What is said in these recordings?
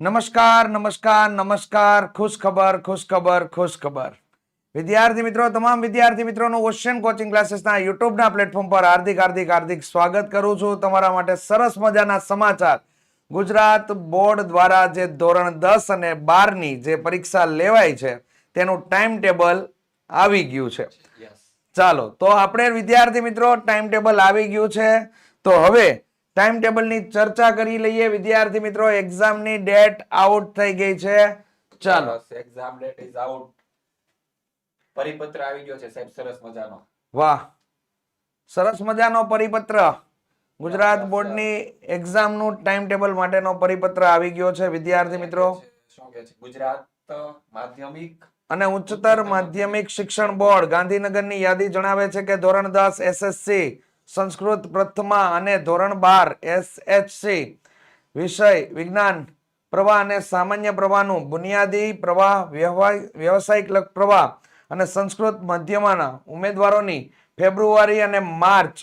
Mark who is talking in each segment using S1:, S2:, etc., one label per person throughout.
S1: નમસ્કાર નમસ્કાર નમસ્કાર ખુશ ખબર ખુશ ખબર ખુશ ખબર વિદ્યાર્થી મિત્રો તમામ વિદ્યાર્થી મિત્રોનું ઓશિયન કોચિંગ ક્લાસીસના યુટ્યુબના પ્લેટફોર્મ પર હાર્દિક હાર્દિક હાર્દિક સ્વાગત કરું છું. તમારા માટે સરસ મજાના સમાચાર. ગુજરાત બોર્ડ દ્વારા જે ધોરણ દસ અને બારની જે પરીક્ષા લેવાય છે તેનું ટાઈમ ટેબલ આવી ગયું છે. ચાલો તો આપણે વિદ્યાર્થી મિત્રો ટાઈમ ટેબલ આવી ગયું છે. તો હવે ટાઈમ ટેબલની ચર્ચા કરી લઈએ. વિદ્યાર્થી મિત્રો એક્ઝામની ડેટ આઉટ થઈ ગઈ છે. ચાલો.
S2: એક્ઝામ ડેટ ઇઝ આઉટ પરિપત્ર આવી ગયો છે સાહેબ સરસ મજાનો.
S1: વાહ. સરસ મજાનો પરિપત્ર. ગુજરાત બોર્ડની એક્ઝામનું ટાઈમ ટેબલ માટેનો પરિપત્ર આવી ગયો છે. વિદ્યાર્થી મિત્રો.
S2: શું કે છે? ગુજરાત માધ્યમિક
S1: અને ઉચ્ચતર માધ્યમિક શિક્ષણ બોર્ડ ગાંધીનગરની યાદી જણાવે છે કે ધોરણ દસ એસએસસી સંસ્કૃત પ્રથમા અને ધોરણ બાર એસએચસી વિષય વિજ્ઞાન પ્રવાહ અને સામાન્ય પ્રવાહનું બુનિયાદી પ્રવાહ વ્યવસાયિક પ્રવાહ અને સંસ્કૃત મધ્યમાના ઉમેદવારોની ફેબ્રુઆરી અને માર્ચ.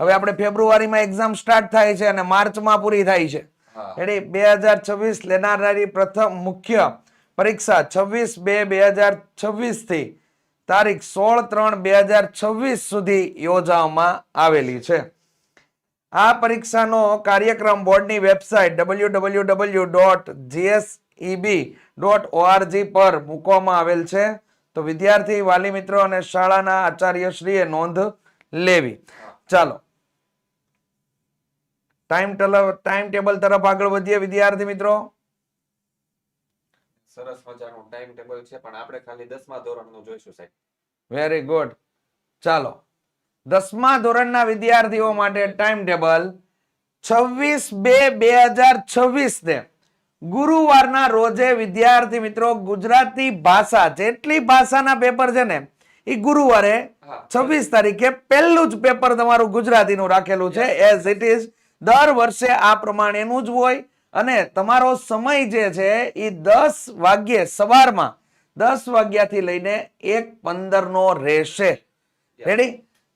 S1: હવે આપણે ફેબ્રુઆરીમાં એક્ઝામ સ્ટાર્ટ થાય છે અને માર્ચમાં પૂરી થાય છે. એટલે બે હજાર છવ્વીસ લેનારી પ્રથમ મુખ્ય પરીક્ષા છવ્વીસ બે બે હજાર છવ્વીસથી તારીખ સોળ ત્રણ બે હજાર છવ્વીસ સુધી યોજવામાં આવેલી છે. આ પરીક્ષાનો કાર્યક્રમ બોર્ડની website W W W dot GSEB dot ORG પર મૂકવામાં આવેલ છે. તો વિદ્યાર્થી, વાલી મિત્રો અને શાળાના આચાર્યશ્રીએ નોંધ લેવી. ચાલો. ટાઈમ ટાઈમ ટેબલ તરફ આગળ વધીએ વિદ્યાર્થી મિત્રો.
S2: સરસ મજાનું ટાઈમ ટેબલ છે પણ આપણે ખાલી દસમા ધોરણનું જોઈશું સાહેબ.
S1: વેરી ગુડ ચાલો. દસમા ધોરણના વિદ્યાર્થીઓ માટે ટાઈમ ટેબલ છવ્વીસ બે બે હજાર છવ્વીસ ને ગુરુવારના રોજે વિદ્યાર્થી મિત્રો ગુજરાતી ભાષા જેટલી ભાષાના પેપર છે ને એ ગુરુવારે છવ્વીસ તારીખે પહેલું જ પેપર તમારું ગુજરાતીનું રાખેલું છે. એઝ ઇટ ઇઝ દર વર્ષે આ પ્રમાણેનું જ હોય. અને તમારો સમય જે છે એ દસ વાગ્યે સવારમાં દસ વાગ્યાથી લઈને એક પંદર નો રહેશે રેડી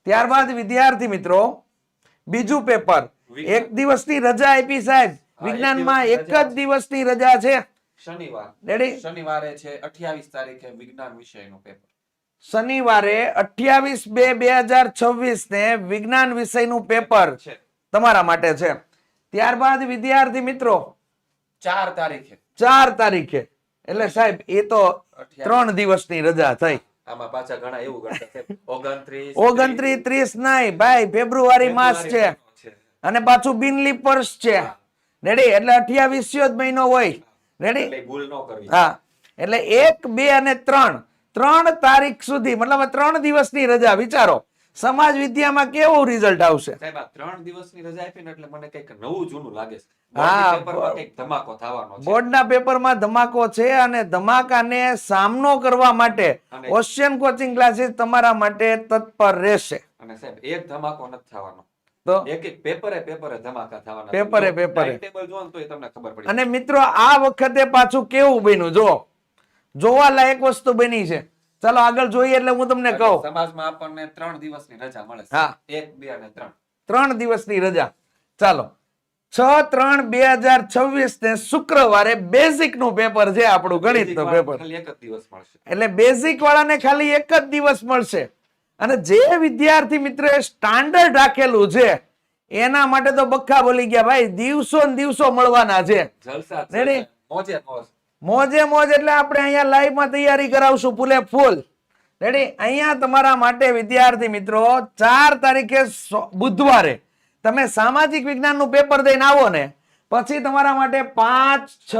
S1: ત્યારબાદ વિદ્યાર્થી મિત્રો બીજું પેપર એક દિવસની રજા આપી સાહેબ. વિજ્ઞાનમાં એક જ દિવસની રજા છે.
S2: શનિવાર.
S1: રેડી
S2: શનિવારે છે અઠ્યાવીસ તારીખે વિજ્ઞાન વિષયનું પેપર
S1: શનિવારે અઠ્યાવીસ બે બે હજાર છવ્વીસ ને વિજ્ઞાન વિષયનું પેપર તમારા માટે છે. ત્યારબાદ વિદ્યાર્થી મિત્રો
S2: ચાર તારીખે.
S1: ચાર તારીખે. એટલે સાહેબ એ તો
S2: 28.
S1: ત્રણ દિવસની રજા થઈ.
S2: આમાં પાછા ઘણા એવું ગણતા છે. ઓગણત્રીસ
S1: ઓગણત્રીસ ત્રીસ નહીં ભાઈ ફેબ્રુઆરી માસ છે. અને પાછું બિનલી પર્સ છે. રેડી એટલે અઠ્યાવીસ્યો જ મહિનો હોય. રેડી
S2: એટલે ભૂલ ન કરવી.
S1: હા. એટલે એક બે અને ત્રણ. ત્રણ તારીખ સુધી મતલબ ત્રણ દિવસની રજા વિચારો. સમાજ વિદ્યામાં કેવું રિઝલ્ટ આવશે?
S2: સાહેબ આ દિવસની રજા આપીને એટલે મને કંઈક નવું જૂનું લાગે છે.
S1: હા,
S2: બોર્ડની પેપરમાં ધમાકો થવાનો છે.
S1: બોર્ડના પેપરમાં ધમાકો છે અને ધમાકાને સામનો કરવા માટે ઓશિયન કોચિંગ ક્લાસીસ તમારા માટે તત્પર રહેશે.
S2: અને સાહેબ એક ધમાકો નથી થવાનો.
S1: તો?
S2: એક એક પેપરે પેપરે ધમાકા થવાના
S1: પેપરે પેપરે.
S2: ટેબલ table તો એ તમને ખબર પડી
S1: અને મિત્રો આ વખતે પાછું કેવું બન્યું? જો જોવા લાયક વસ્તુ બની છે. ચાલો આગળ જોઈએ એટલે હું તમને કહું.
S2: સમાજમાં આપણને ત્રણ દિવસની રજા મળે
S1: હા.
S2: એક બે અને ત્રણ.
S1: ત્રણ દિવસની રજા. ચાલો. છ ત્રણ બે હજાર છવ્વીસ ને શુક્રવારે બેઝિકનું પેપર છે આપણું
S2: ગણિતનું
S1: પેપર.
S2: ખાલી એક જ દિવસ મળશે.
S1: એટલે બેઝિક વાળાને ખાલી એક જ દિવસ મળશે. અને જે વિદ્યાર્થી મિત્રએ સ્ટાન્ડર્ડ રાખેલું છે એના માટે તો બખા બોલી ગયા ભાઈ દિવસો ને દિવસો મળવાના છે.
S2: જલસા? મોજે મોજ.
S1: મોજે મોજ એટલે આપણે અહીંયા લાઈવમાં તૈયારી કરાવશું ફૂલે ફૂલ. રેડી અહીંયા તમારા માટે વિદ્યાર્થી મિત્રો ચાર તારીખે બુધવારે તમે સામાજિક વિજ્ઞાનનું પેપર દઈને આવો ને પછી તમારા માટે પાંચ છ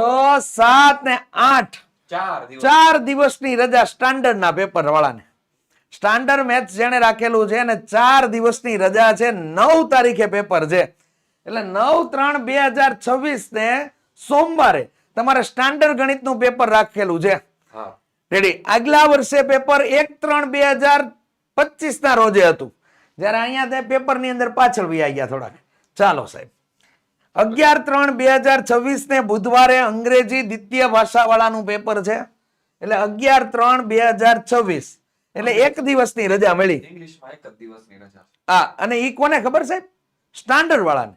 S1: સાત ને આઠ
S2: ચાર
S1: ચાર દિવસની રજા સ્ટાન્ડર્ડ ના પેપર વાળાને. સ્ટાન્ડર્ડ મેચ જેને રાખેલું છે અને ચાર દિવસની રજા છે નવ તારીખે પેપર છે. એટલે નવ ત્રણ બે હજાર છવ્વીસ ને સોમવારે તમારે સ્ટાન્ડર્ડ ગણિતનું પેપર રાખેલું છે. રેડી આગલા વર્ષે પેપર એક ત્રણ બે હજાર પચીસ ના રોજે હતું. જ્યારે અહીંયા તે પેપરની અંદર પાછળ વહી ગયા થોડાક. ચાલો સાહેબ. અગિયાર ત્રણ બે હજાર છવ્વીસ ને બુધવારે અંગ્રેજી દ્વિતીય ભાષા વાળાનું પેપર છે. એટલે અગિયાર ત્રણ બે હજાર છવ્વીસ. એટલે એક દિવસની રજા મળી. હા અને ઈ કોને ખબર સાહેબ? સ્ટાન્ડર્ડ વાળાને.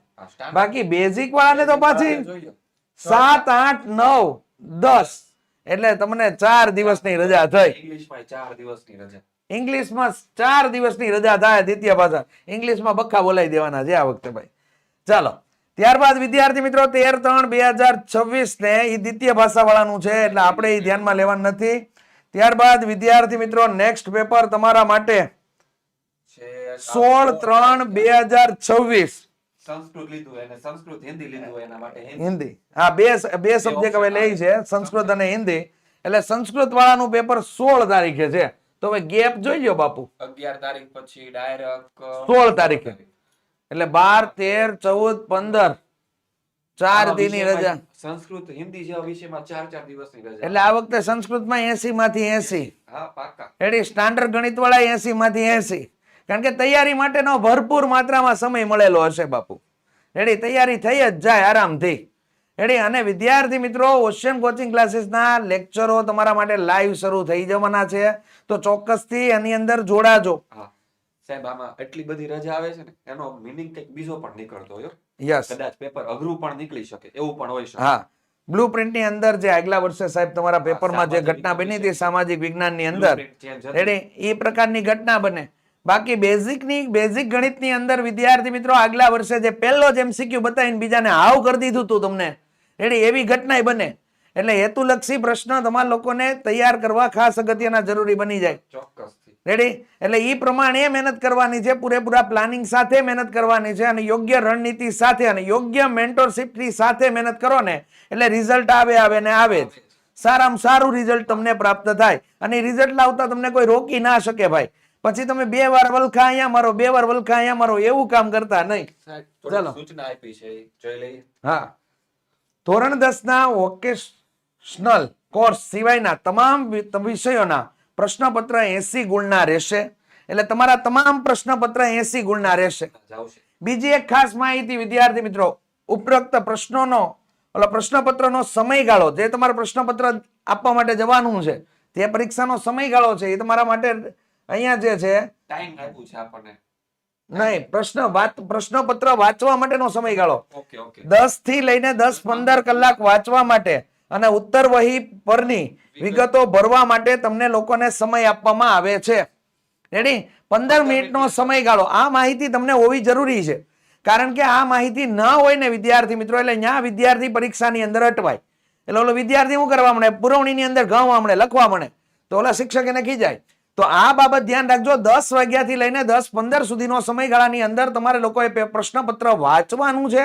S1: બાકી બેઝિક વાળાને તો પાછી. સાત આઠ નવ દસ. એટલે તમને ચાર દિવસની રજા થઈ.
S2: ઇંગ્લિશમાં ચાર દિવસની રજા.
S1: ઇંગ્લિશમાં ચાર દિવસની રજા થાય દ્વિતીય ભાષા ઇંગ્લિશમાં બખા બોલાવી દેવાના છે આ વખતે ભાઈ. ચાલો ત્યારબાદ વિદ્યાર્થી મિત્રો તેર ત્રણ બે હજાર છવ્વીસ ને એ દ્વિતીય ભાષા વાળાનું છે એટલે આપણે એ ધ્યાનમાં લેવાનું નથી. ત્યારબાદ વિદ્યાર્થી મિત્રો નેક્સ્ટ પેપર તમારા માટે સોળ ત્રણ બે હજાર છવ્વીસ.
S2: સંસ્કૃત લીધું એને સંસ્કૃત હિન્દી લીધું એના માટે હિન્દી.
S1: હિન્દી. હા બે બે સબ્જેક્ટ હવે લે છે સંસ્કૃત અને હિન્દી. એટલે સંસ્કૃત વાળાનું પેપર સોળ તારીખે છે. તો હવે ગેપ જોઈ લો બાપુ.
S2: અગિયાર તારીખ પછી ડાયરેક્ટ
S1: સોળ તારીખે. એટલે બાર તેર ચૌદ પંદર. ચાર દીની રજા.
S2: સંસ્કૃત હિન્દી જેવા વિષયમાં ચાર ચાર દિવસની રજા.
S1: એટલે આ વખતે સંસ્કૃતમાં એસી માંથી એસી
S2: હા પાક્કા.
S1: એટલે સ્ટાન્ડર્ડ ગણિત વાળા એસી માંથી એસી કારણ કે તૈયારી માટેનો ભરપૂર માત્રામાં સમય મળેલો હશે બાપુ. રેડી? તૈયારી થઈ જ જાય આરામથી. રેડી? અને વિદ્યાર્થી મિત્રો ઓશિયન કોચિંગ ક્લાસીસના લેક્ચરો તમારા માટે લાઈવ શરૂ થઈ જવાના છે. તો ચોક્કસથી એની અંદર જોડાજો.
S2: સાહેબ આમાં એટલી બધી રજા આવે છે ને એનો મિનિંગ કંઈક બીજો પણ નીકળતો હોય
S1: યસ
S2: કદાચ પેપર અઘરું પણ નીકળી શકે એવું પણ હોય શકે.
S1: હા. બ્લુ પ્રિન્ટની અંદર જે આગલા વર્ષે સાહેબ તમારા પેપરમાં જે ઘટના બની. હતી સામાજિક વિજ્ઞાનની અંદર. રેડી? એ પ્રકારની ઘટના બને. બાકી બેઝિકની બેઝિક ગણિતની અંદર વિદ્યાર્થી મિત્રો આગલા વર્ષે જે પહેલો જ એમસીક્યુ બતાવીને બીજાને હાવ કરી દીધું હતું તમને. રેડી એવી ઘટના બને. એટલે હેતુલક્ષી પ્રશ્ન તમારા લોકોને તૈયાર કરવા ખાસ અગત્યના જરૂરી બની જાય. રેડી? એટલે એ પ્રમાણે મહેનત કરવાની છે પૂરેપૂરા પ્લાનિંગ સાથે મહેનત કરવાની છે અને યોગ્ય રણનીતિ સાથે અને યોગ્ય મેન્ટરશીપની સાથે મહેનત કરો ને એટલે રિઝલ્ટ આવે આવે ને આવે જ. સારામાં સારું રિઝલ્ટ તમને પ્રાપ્ત થાય. અને રિઝલ્ટ લાવતા તમને કોઈ રોકી ના શકે ભાઈ. પછી તમે બે વાર વલખા અહીંયા મારો બે વાર વલખા અહીંયા મારો એવું કામ કરતા નહીં. ચલો.
S2: સૂચના આપી છે જોઈ લઈએ.
S1: હા. ધોરણ દસ ના વોકેશનલ કોર્સ સિવાયના તમામ વિષયોના પ્રશ્નપત્ર એસી ગુણના રહેશે. એટલે તમારા તમામ પ્રશ્નપત્ર એસી ગુણના રહેશે. બીજી એક ખાસ માહિતી વિદ્યાર્થી મિત્રો ઉપરોક્ત પ્રશ્નોનો ઓલા પ્રશ્નપત્રનો સમયગાળો જે તમારે પ્રશ્નપત્ર આપવા માટે જવાનું છે તે પરીક્ષાનો સમયગાળો છે એ તમારા માટે અહીંયા જે છે
S2: ટાઈમ આપ્યું છે આપણને.
S1: નહીં પ્રશ્ન વાત પ્રશ્નપત્ર વાંચવા માટેનો સમયગાળો.
S2: Okay okay.
S1: દસથી લઈને દસ પંદર કલાક વાંચવા માટે અને ઉત્તર વહી પરની વિગતો. ભરવા માટે તમને લોકોને સમય આપવામાં આવે છે. રેડી પંદર મિનિટનો સમયગાળો. આ માહિતી તમને હોવી જરૂરી છે. કારણ કે આ માહિતી ન હોય ને વિદ્યાર્થી મિત્રો એટલે ત્યાં વિદ્યાર્થી પરીક્ષાની અંદર અટવાય. એટલે ઓલો વિદ્યાર્થી શું કરવા મળે? પુરવણીની અંદર ગાવા મળે લખવા મળે. તો ઓલા શિક્ષક એને ખીજાય. તો આ બાબત ધ્યાન રાખજો. દસ વાગ્યાથી લઈને દસ પંદર સુધીનો સમયગાળાની અંદર તમારે લોકોએ પ્રશ્નપત્ર વાંચવાનું છે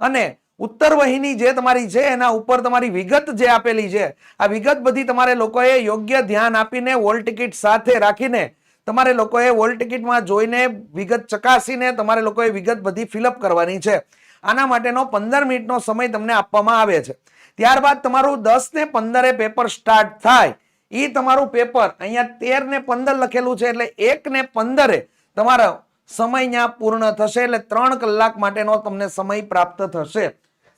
S1: અને ઉત્તર વહીની જે તમારી છે એના ઉપર તમારી વિગત જે આપેલી છે, આ વિગત બધી તમારે લોકોએ યોગ્ય ધ્યાન આપીને વોલ ટિકિટ સાથે રાખીને તમારે લોકોએ વોલ ટિકિટમાં જોઈને વિગત ચકાસીને તમારે લોકોએ વિગત બધી ફિલઅપ કરવાની છે. આના માટેનો પંદર મિનિટનો સમય તમને આપવામાં આવે છે. ત્યારબાદ તમારું દસ ને પંદરે પેપર સ્ટાર્ટ થાય. એ તમારું પેપર અહીંયા તેર ને પંદર લખેલું છે એટલે એક ને પંદરે તમારો સમય ત્યાં પૂર્ણ થશે એટલે ત્રણ કલાક માટેનો તમને સમય પ્રાપ્ત થશે.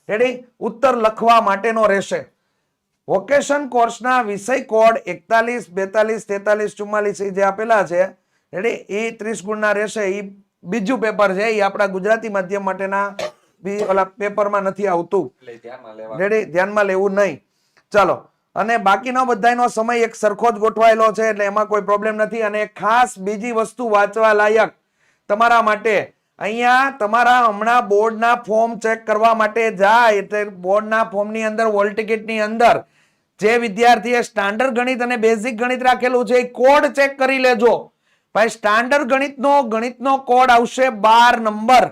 S1: રેડી ઉત્તર લખવા માટેનો રહેશે. વોકેશન કોર્સના વિષય કોડ એકતાલીસ બેતાલીસ તેતાલીસ ચુમ્માલીસ જે આપેલા છે રેડી એ ત્રીસ ગુણના રહેશે એ બીજું પેપર છે એ આપણા ગુજરાતી માધ્યમ માટેના બી ઓલા પેપરમાં નથી આવતું. રેડી ધ્યાનમાં લેવું નહીં. ચાલો. અને બાકીનો બધાનો સમય એક સરખો જ ગોઠવાયેલો છે, એટલે એમાં કોઈ પ્રોબ્લેમ નથી. અને ખાસ બીજી વસ્તુ વાંચવા લાયક તમારા માટે. અહીંયા તમારા હમણાં બોર્ડના ફોર્મ ચેક કરવા માટે જાય, એટલે બોર્ડના ફોર્મની અંદર, વોલ ટિકિટની અંદર જે વિદ્યાર્થીએ સ્ટાન્ડર્ડ ગણિત અને બેઝિક ગણિત રાખેલું છે, એ કોડ ચેક કરી લેજો. ભાઈ, સ્ટાન્ડર્ડ ગણિતનો ગણિતનો કોડ આવશે બાર નંબર.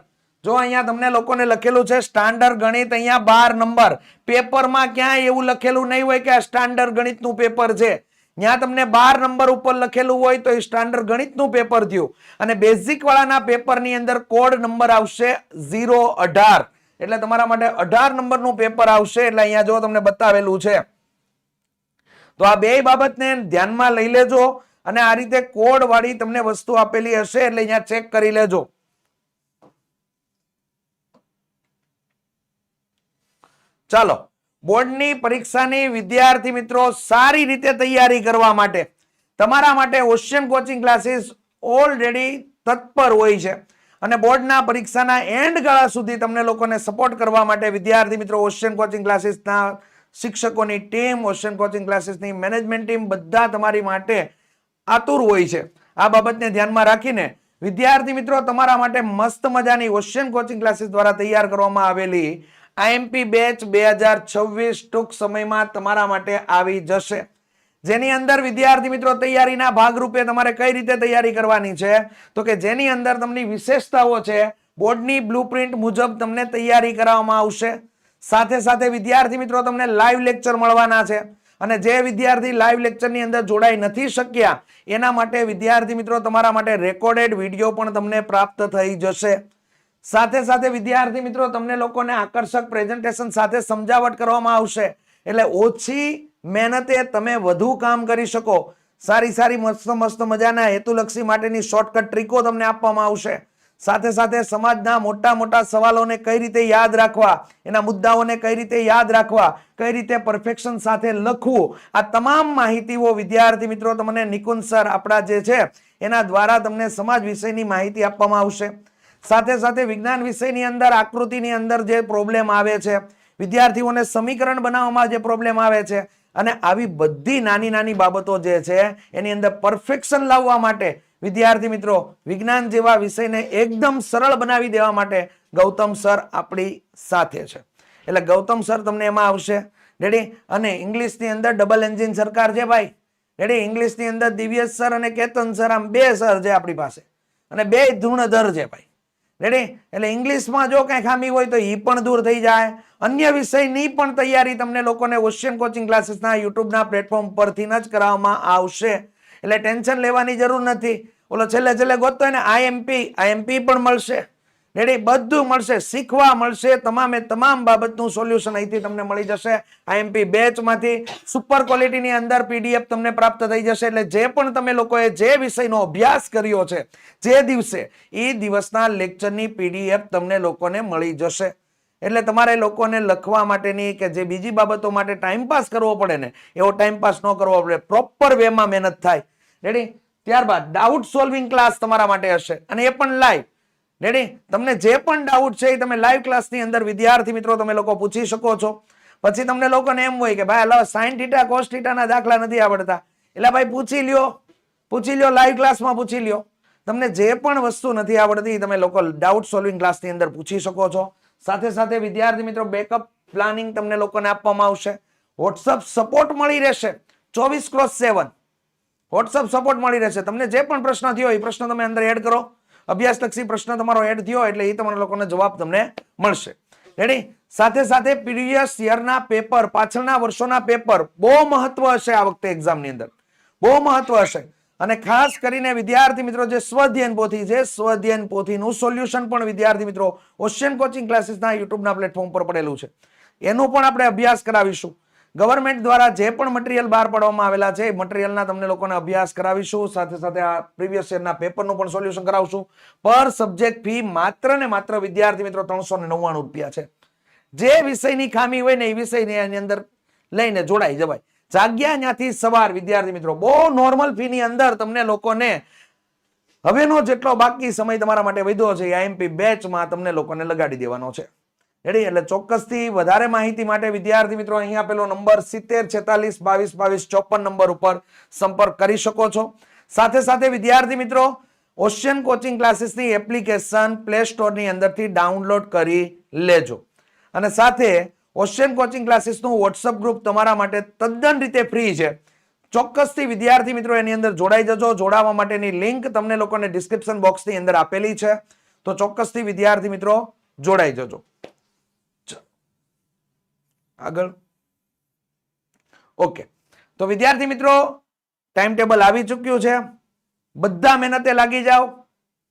S1: જો અહીંયા તમને લોકોને લખેલું છે સ્ટાન્ડર્ડ ગણિત અહીંયા બાર નંબર. પેપરમાં ક્યાંય એવું લખેલું નહીં હોય કે આ સ્ટાન્ડર્ડ ગણિતનું પેપર છે. ત્યાં તમને બાર નંબર ઉપર લખેલું હોય તો એ સ્ટાન્ડર્ડ ગણિતનું પેપર થયું. અને બેઝિક વાળાના પેપરની અંદર કોડ નંબર આવશે ઝીરો અઢાર. એટલે તમારા માટે અઢાર નંબરનું પેપર આવશે, એટલે અહીંયા જો તમને બતાવેલું છે. તો આ બે બાબતને ધ્યાનમાં લઈ લેજો અને આ રીતે કોડ વાળી તમને વસ્તુ આપેલી હશે, એટલે અહીંયા ચેક કરી લેજો. ચાલો, બોર્ડની પરીક્ષાની વિદ્યાર્થી મિત્રો સારી રીતે તૈયારી કરવા માટે તમારા માટે ઓશિયન કોચિંગ ક્લાસીસ ઓલરેડી તત્પર હોય છે. અને બોર્ડના પરીક્ષાના એન્ડ ગાળા સુધી તમને લોકોને સપોર્ટ કરવા માટે વિદ્યાર્થી મિત્રો ઓશિયન કોચિંગ ક્લાસીસના શિક્ષકોની ટીમ, ઓશિયન કોચિંગ ક્લાસીસની મેનેજમેન્ટ ટીમ બધા તમારી માટે આતુર હોય છે. આ બાબતને ધ્યાનમાં રાખીને વિદ્યાર્થી મિત્રો તમારા માટે મસ્ત મજાની ઓશિયન કોચિંગ ક્લાસીસ દ્વારા તૈયાર કરવામાં આવેલી આઈએમપી બેચ બે હજાર છવ્વીસ ટૂંક સમયમાં તમારા માટે આવી જશે. જેની અંદર વિદ્યાર્થી મિત્રો તૈયારીના ભાગરૂપે તમારે કઈ રીતે તૈયારી કરવાની છે? તો કે જેની અંદર તમને વિશેષતાઓ છે, બોર્ડની બ્લુપ્રિન્ટ મુજબ તમને તૈયારી કરાવવામાં આવશે. સાથે સાથે વિદ્યાર્થી મિત્રો તમને લાઈવ લેક્ચર મળવાના છે અને જે વિદ્યાર્થી લાઈવ લેક્ચરની અંદર જોડાઈ નથી શક્યા, એના માટે વિદ્યાર્થી મિત્રો તમારા માટે રેકોર્ડેડ વીડિયો પણ તમને પ્રાપ્ત થઈ જશે. સાથે સાથે વિદ્યાર્થી મિત્રો, તમને લોકોને આકર્ષક પ્રેઝન્ટેશન સાથે સમજાવટ કરવામાં આવશે. એટલે ઓછી મહેનતે તમે વધુ કામ કરી શકો. સારી સારી મસ્ત મસ્ત મજાના હેતુલક્ષી માટેની શોર્ટકટ ટ્રીકો તમને આપવામાં આવશે. સાથે સાથે સમાજના મોટા મોટા સવાલોને કઈ રીતે યાદ રાખવા, એના મુદ્દાઓને કઈ રીતે યાદ રાખવા, કઈ રીતે પરફેક્શન સાથે લખવું, આ તમામ માહિતીઓ વિદ્યાર્થી મિત્રો તમને નિકુંજ સર આપણા જે છે, એના દ્વારા તમને સમાજ વિષયની માહિતી આપવામાં આવશે. સાથે સાથે વિજ્ઞાન વિષયની અંદર, આકૃતિની અંદર જે પ્રોબ્લેમ આવે છે, વિદ્યાર્થીઓને સમીકરણ બનાવવામાં જે પ્રોબ્લેમ આવે છે અને આવી બધી નાની નાની બાબતો જે છે, એની અંદર પરફેક્શન લાવવા માટે વિદ્યાર્થી મિત્રો, વિજ્ઞાન જેવા વિષયને એકદમ સરળ બનાવી દેવા માટે ગૌતમ સર આપણી સાથે છે. એટલે ગૌતમ સર તમને એમાં આવશે. રેડી અને ઇંગ્લિશની અંદર ડબલ એન્જિન સરકાર છે ભાઈ. રેડી ઇંગ્લિશની અંદર દિવ્યેશ સર અને કેતન સર, આમ બે સર છે આપણી પાસે. અને બે ધૂણધર છે ભાઈ. રેડી એટલે ઇંગ્લિશમાં જો કાંઈ ખામી હોય તો એ પણ દૂર થઈ જાય. અન્ય વિષયની પણ તૈયારી તમને લોકોને ઓશિયન કોચિંગ ક્લાસીસના યુટ્યુબના પ્લેટફોર્મ પરથી જ કરાવવામાં આવશે. એટલે ટેન્શન લેવાની જરૂર નથી. ઓલો છેલ્લે છેલ્લે ગોતતો હોય ને આઈએમપી આઈએમપી પણ મળશે. રેડી? બધું મળશે, શીખવા મળશે. તમામે તમામ બાબતનું સોલ્યુશન અહીંથી તમને મળી જશે. આઈએમપી બેચમાંથી સુપર ક્વોલિટીની અંદર પીડીએફ તમને પ્રાપ્ત થઈ જશે. એટલે જે પણ તમે લોકોએ જે વિષયનો અભ્યાસ કર્યો છે, જે દિવસે, એ દિવસના લેક્ચરની પીડીએફ તમને લોકોને મળી જશે. એટલે તમારે લોકોને લખવા માટેની કે જે બીજી બાબતો માટે ટાઈમ પાસ કરવો પડે ને, એવો ટાઈમ પાસ ન કરવો પડે. પ્રોપર વેમાં મહેનત થાય. રેડી ત્યારબાદ ડાઉટ સોલ્વિંગ ક્લાસ તમારા માટે હશે. અને એ પણ લાઈવ રેડી તમને જે પણ ડાઉટ છે એ તમે લાઈવ ક્લાસની અંદર વિદ્યાર્થી મિત્રો તમે લોકો પૂછી શકો છો. પછી તમને લોકોને એમ હોય કે ભાઈ, હલો સાઈન ટીટા કોસ ટીટાના દાખલા નથી આવડતા. એટલે ભાઈ, પૂછી લ્યો. પૂછી લ્યો લાઈવ ક્લાસમાં પૂછી લ્યો. તમને જે પણ વસ્તુ નથી આવડતી તમે લોકો ડાઉટ સોલ્વિંગ ક્લાસની અંદર પૂછી શકો છો. સાથે સાથે વિદ્યાર્થી મિત્રો બેકઅપ પ્લાનિંગ તમને લોકોને આપવામાં આવશે. વોટ્સઅપ સપોર્ટ મળી રહેશે. ચોવીસ ક્રોસ સેવન વોટ્સઅપ સપોર્ટ મળી રહેશે. તમને જે પણ પ્રશ્ન થયો એ પ્રશ્ન તમે અંદર એડ કરો. અભ્યાસલક્ષી પ્રશ્ન તમારો એડ થયો એટલે એ તમારા લોકોને જવાબ તમને મળશે. રેડી સાથે સાથે પ્રીવિયસ યરના પેપર પાછળના વર્ષોના પેપર બહુ મહત્વ હશે આ વખતે એક્ઝામની અંદર. બહુ મહત્વ હશે. અને ખાસ કરીને વિદ્યાર્થી મિત્રો, જે સ્વધ્યન પોથી છે, સ્વધ્યન પોથીનું સોલ્યુશન પણ વિદ્યાર્થી મિત્રો ઓશિયન કોચિંગ ક્લાસીસના યુટ્યુબના પ્લેટફોર્મ પર પડેલું છે. એનો પણ આપણે અભ્યાસ કરાવીશું. ગવર્મેન્ટ દ્વારા જે પણ મટીરિયલ બહાર પાડવામાં આવેલા છે, એ મટીરિયલના તમને લોકોને અભ્યાસ કરાવીશું. સાથે સાથે આ પ્રીવિયસ યરના પેપરનું પણ સોલ્યુશન કરાવશું. પર સબ્જેક્ટ ફી માત્ર ને માત્ર વિદ્યાર્થી મિત્રો ત્રણસો નવ્વાણું રૂપિયા છે. જે વિષયની ખામી હોય ને એ વિષયની એની અંદર લઈને જોડાઈ જવાય. જાગ્યા ત્યાંથી સવાર વિદ્યાર્થી મિત્રો, બહુ નોર્મલ ફીની અંદર તમને લોકોને હવેનો જેટલો બાકી સમય તમારા માટે વધ્યો છે આઈએમપી બેચમાં તમને લોકોને લગાડી દેવાનો છે. રેડી એટલે ચોક્કસથી વધારે માહિતી માટે વિદ્યાર્થી મિત્રો અહીં આપેલો નંબર સિત્તેર, છેતાલીસ, બાવીસ બાવીસ, ચોપન નંબર ઉપર સંપર્ક કરી શકો છો. સાથે સાથે વિદ્યાર્થી મિત્રો, ઓશિયન કોચિંગ ક્લાસીસની એપ્લિકેશન પ્લે સ્ટોરની અંદરથી ડાઉનલોડ કરી લેજો. અને સાથે ઓશિયન કોચિંગ ક્લાસીસનું વોટ્સઅપ ગ્રુપ તમારા માટે તદ્દન રીતે ફ્રી છે. ચોક્કસથી વિદ્યાર્થી મિત્રો એની અંદર જોડાઈ જજો. જોડાવા માટેની લિંક તમને લોકોને ડિસ્ક્રિપ્શન બોક્સની અંદર આપેલી છે. તો ચોક્કસથી વિદ્યાર્થી મિત્રો જોડાઈ જજો. આગળ. ઓકે તો વિદ્યાર્થી મિત્રો ટાઈમ ટેબલ આવી ચૂક્યું છે. બધા મહેનતે લાગી જાઓ.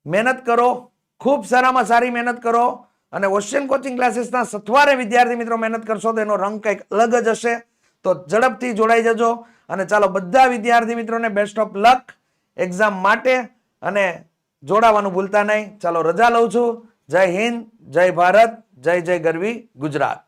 S1: મહેનત કરો. ખૂબ સારામાં સારી મહેનત કરો. અને ઓશિયન કોચિંગ ક્લાસીસના સથવારે વિદ્યાર્થી મિત્રો મહેનત કરશો તો એનો રંગ કંઈક અલગ જ હશે. તો ઝડપથી જોડાઈ જજો. અને ચાલો બધા વિદ્યાર્થી મિત્રોને બેસ્ટ ઓફ લક એક્ઝામ માટે અને જોડાવાનું ભૂલતા નહીં. ચાલો રજા લઉં છું. જય હિન્દ, જય ભારત, જય જય ગરવી ગુજરાત.